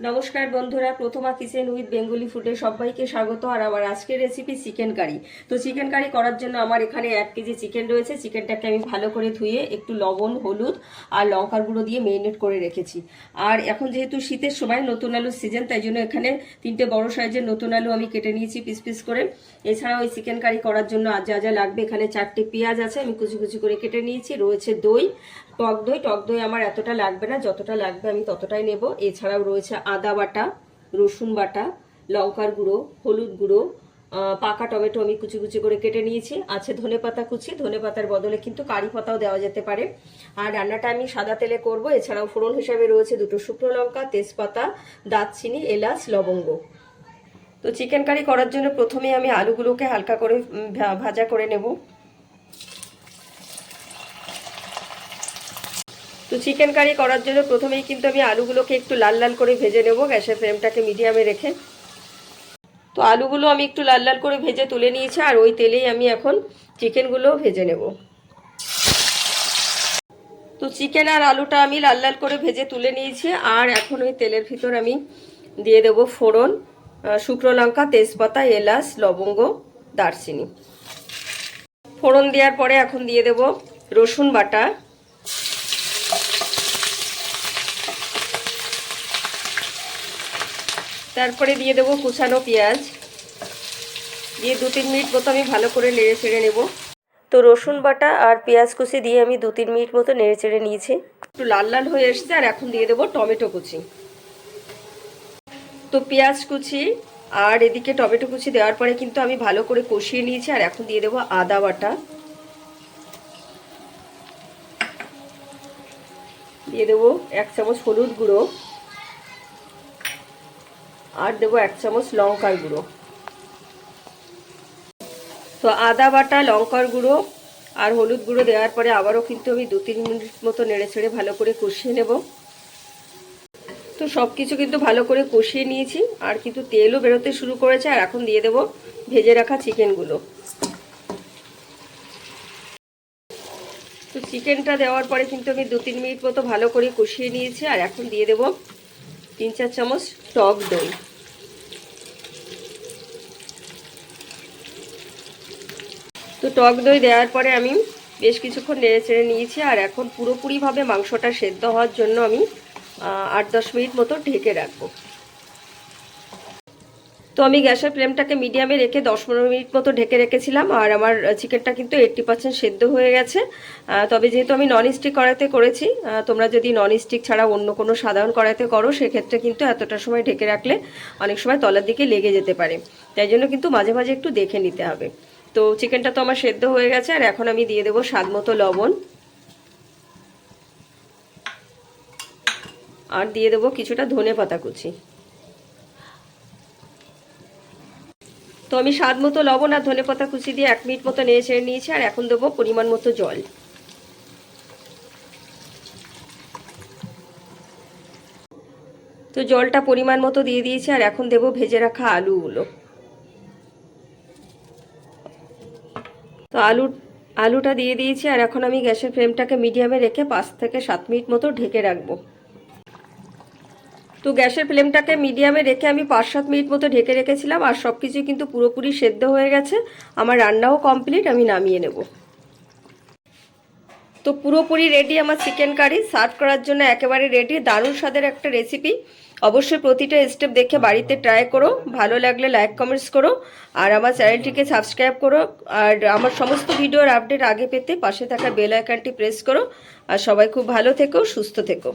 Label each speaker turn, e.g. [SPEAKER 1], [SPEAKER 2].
[SPEAKER 1] নমস্কার বন্ধুরা, প্রথমা kitchen with Bengali ফুডে সবাইকে স্বাগত আর আমার আজকের রেসিপি চিকেন কারি তো চিকেন কারি করার জন্য আমার এখানে এক কেজি চিকেন রয়েছে। চিকেনটাকে আমি ভালো করে ধুয়ে একটু লবণ, হলুদ আর লঙ্কার গুঁড়ো দিয়ে মেরিনেট করে রেখেছি। আর এখন যেহেতু শীতের সময়, নতুন আলুর সিজন তাই জন্য এখানে তিনটে বড় সাইজের নতুন আলু আমি কেটে নিয়েছি পিস পিস করে। এছাড়া ওই চিকেন কারি করার জন্য আর যা যা লাগবে, এখানে চারটে পেঁয়াজ আছে, আমি কুচি কুচি করে কেটে নিয়েছি। রয়েছে দই, টক দই। টক দই আমার এতটা লাগবে না, যতটা লাগবে আমি ততটাই নেব। এছাড়াও রয়েছে আদা বাটা, রসুন বাটা, লঙ্কার গুঁড়ো, হলুদ গুঁড়ো পাকা টমেটো আমি কুচি কুচি করে কেটে নিয়েছি। আছে ধনে পাতা কুচি, ধনে পাতার বদলে কিন্তু কারি পাতাও দেওয়া যেতে পারে। আর রান্নাটা আমি সাদা তেলে করব, এছাড়াও ফোড়ন হিসাবে রয়েছে দুটো শুকনো লঙ্কা, তেজপাতা, দারচিনি, এলাচ, লবঙ্গ। তো চিকেন কারি করার জন্য প্রথমে আমি আলুগুলোকে হালকা করে ভাজা করে নেব। তো চিকেন কারি করার জন্য প্রথমেই কিন্তু আমি আলুগুলোকে একটু লাল লাল করে ভেজে নেব, গ্যাসের ফ্লেমটাকে মিডিয়ামে রেখে। তো আলুগুলো আমি একটু লাল লাল করে ভেজে তুলে নিয়েছি, আর ওই তেলেই আমি এখন চিকেনগুলো ভেজে নেব। তো চিকেন আর আলুটা আমি লাল লাল করে ভেজে তুলে নিয়েছি, আর এখন ওই তেলের ভিতর আমি দিয়ে দেব ফোড়ন শুকনো লঙ্কা, তেজপাতা, এলাচ, লবঙ্গ, দারচিনি। ফোড়ন দেওয়ার পরে এখন দিয়ে দেব রসুন বাটা তারপরে দিয়ে দেবো কুচানো পেঁয়াজ। দিয়ে দু তিন মিনিট মতো আমি ভালো করে নেড়ে চেড়ে নেব। তো রসুন বাটা আর পেঁয়াজ কুচি দিয়ে আমি দু তিন মিনিট মতো নেড়ে চেড়ে নিয়েছি। একটু লাল লাল হয়ে এসেছে আর এখন দিয়ে দেবো টমেটো কুচি। তো পেঁয়াজ কুচি আর এদিকে টমেটো কুচি দেওয়ার পরে কিন্তু আমি ভালো করে কষিয়ে নিয়েছি আর এখন দিয়ে দেবো আদা বাটা। দিয়ে দেবো এক চামচ হলুদ গুঁড়ো। আর দেবো এক চামচ লঙ্কার গুঁড়ো। তো আদা বাটা, লঙ্কার গুঁড়ো আর হলুদ গুঁড়ো দেওয়ার পরে আবারও কিন্তু আমি দু তিন মিনিট মতো নেড়ে ছেড়ে ভালো করে কষিয়ে নেব। তো সব কিছু কিন্তু ভালো করে কষিয়ে নিয়েছি, আর কিন্তু তেলও বেরোতে শুরু করেছে, আর এখন দিয়ে দেব ভেজে রাখা চিকেনগুলো। তো চিকেনটা দেওয়ার পরে কিন্তু আমি দু তিন মিনিট মতো ভালো করে কষিয়ে নিয়েছি, আর এখন দিয়ে দেব তিন চার চামচ টক দই। তো টক দই দেওয়ার পরে আমি বেশ কিছুক্ষণ নেড়ে চেড়ে নিয়েছি, আর এখন পুরোপুরিভাবে মাংসটা সেদ্ধ হওয়ার জন্য আমি আট দশ মিনিট মতো ঢেকে রাখব। তো আমি গ্যাসের ফ্লেমটাকে মিডিয়ামে রেখে দশ পনেরো মিনিট মতো ঢেকে রেখেছিলাম, আর আমার চিকেনটা কিন্তু এইট্টি পার্সেন্ট সেদ্ধ হয়ে গেছে। তবে যেহেতু আমি নন স্টিক কড়াইতে করেছি তোমরা যদি নন স্টিক ছাড়া অন্য কোনো সাধারণ কড়াইতে করো, সেক্ষেত্রে কিন্তু এতটা সময় ঢেকে রাখলে অনেক সময় তলার দিকে লেগে যেতে পারে। তাই জন্য কিন্তু মাঝে মাঝে একটু দেখে নিতে হবে। তো চিকেনটা তো আমার সেদ্ধ হয়ে গেছে, আর এখন আমি দিয়ে দেবো স্বাদ মতো লবণ। আর দিয়ে দেবো কিছুটা ধনে পাতা কুচি। তো আমি স্বাদ মতো লবণ আর ধনে পাতা কুচি দিয়ে এক মিনিট মতো নেড়ে ছেড়ে নিয়েছি, আর এখন দেবো পরিমাণ মতো জল। তো জলটা পরিমাণ মতো দিয়ে দিয়েছি, আর এখন দেবো ভেজে রাখা আলুগুলো। তো আলু, আলুটা দিয়ে দিয়েছি আর এখন আমি গ্যাসের ফ্লেমটাকে মিডিয়ামে রেখে পাঁচ থেকে সাত মিনিট মতো ঢেকে রাখব। তো গ্যাসের ফ্লেমটাকে মিডিয়ামে রেখে আমি পাঁচ সাত মিনিট মতো ঢেকে রেখেছিলাম আর সব কিছু কিন্তু পুরোপুরি সেদ্ধ হয়ে গেছে। আমার রান্নাও কমপ্লিট, আমি নামিয়ে নেব। তো পুরোপুরি রেডি আমার চিকেন কারি সার্ভ করার জন্য একেবারে রেডি দারুণ স্বাদের একটা রেসিপি অবশ্যই প্রতিটা স্টেপ দেখে বাড়িতে ট্রাই করো, ভালো লাগলে লাইক কমেন্টস করো, আর আমার চ্যানেলটিকে সাবস্ক্রাইব করো, আর আমার সমস্ত ভিডিওর আপডেট আগে পেতে পাশে থাকা বেল আইকনটি প্রেস করো, আর সবাই খুব ভালো থেকো, সুস্থ থেকো।